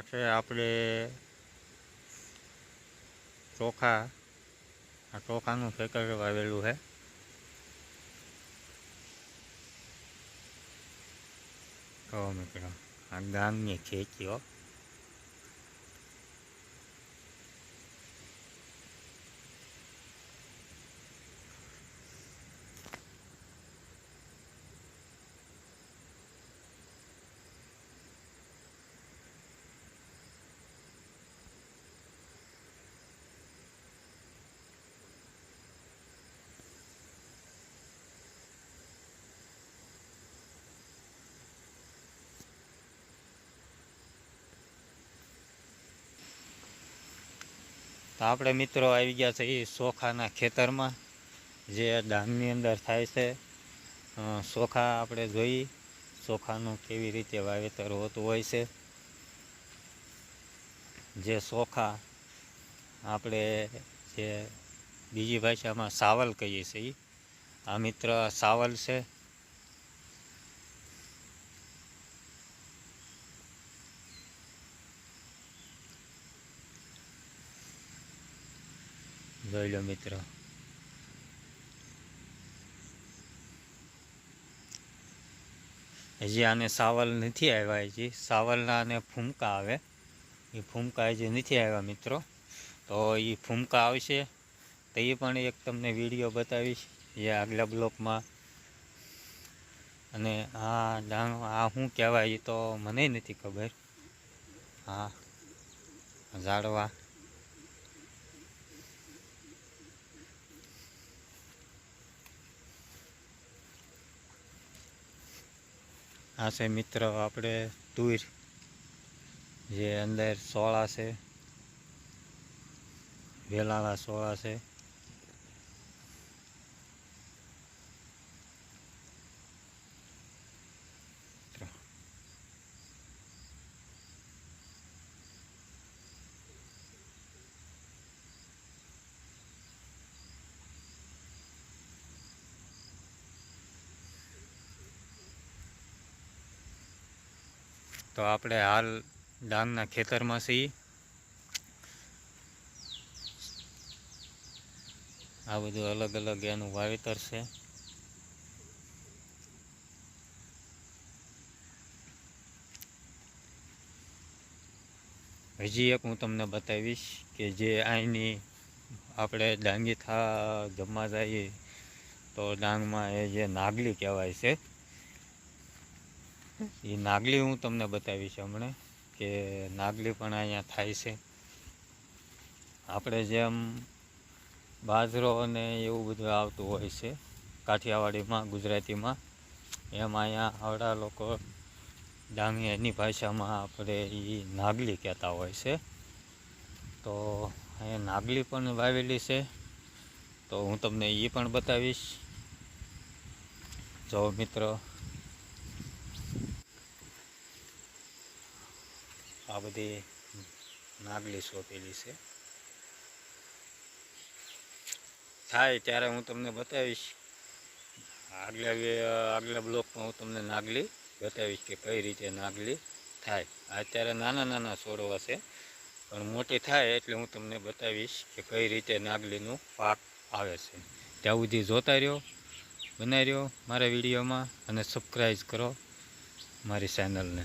આ આપણે ચોખા આ ચોખાનું ખેતર વાવેલું છે. તો મિત્રો આ ગામની ખેતીઓ તો આપણે મિત્રો આવી ગયા છે એ ચોખાના ખેતરમાં. જે ડામની અંદર થાય છે. સોખા આપણે જોઈ. ચોખાનું કેવી રીતે વાવેતર હોતું હોય છે. જે ચોખા આપણે જે બીજી ભાષામાં સાવલ કહીએ છીએ. આ મિત્ર સાવલ છે. જોઈ લો મિત્રો હજી આને સાવલ નથી આવ્યા હજી. સાવલના આને ફૂમકા આવે. એ ફૂમકા હજી નથી આવ્યા મિત્રો. તો એ ફૂમકા આવશે. તો એ પણ એક તમને વીડિયો બતાવીશ. એ આગલા બ્લોકમાં. અને આ ડાંગ, આ શું કહેવાય એ તો મને નથી ખબર. હા, ઝાડવા. આ છે મિત્ર આપણે તુર જે અંદર સોળા છે વેલાળા સોળા છે મિત્રો. તો આપણે હાલ ડાંગના ખેતરમાં છીએ. આ બધું અલગ અલગ એનું વાવેતર છે. હજી એક હું તમને બતાવીશ કે જે અહીંની આપણે ડાંગી થા જમવા જઈએ તો ડાંગમાં એ જે નાગલી કહેવાય છે એ નાગલી હું તમને બતાવીશ હમણાં, કે નાગલી પણ અહીંયા થાય છે. આપણે જેમ બાજરો અને એવું બધું આવતું હોય છે, કાઠિયાવાડીમાં, ગુજરાતીમાં, એમ અહીંયા આવડા લોકો ડાંગી એની ભાષામાં આપણે એ નાગલી કહેતા હોય છે. તો અહીંયા નાગલી પણ વાવેલી છે. તો હું તમને એ પણ બતાવીશ. જો મિત્રો આ બધી નાગલી સોંપેલી છે. થાય ત્યારે હું તમને બતાવીશ. આગલા આગલા બ્લોકમાં હું તમને નાગલી બતાવીશ કે કઈ રીતે નાગલી થાય. અત્યારે નાના નાના છોડવા છે, પણ મોટી થાય એટલે હું તમને બતાવીશ કે કઈ રીતે નાગલીનું પાક આવે છે. ત્યાં સુધી જોતા રહ્યો બનાવી રહ્યો મારા વિડીયોમાં અને સબસ્ક્રાઈબ કરો મારી ચેનલને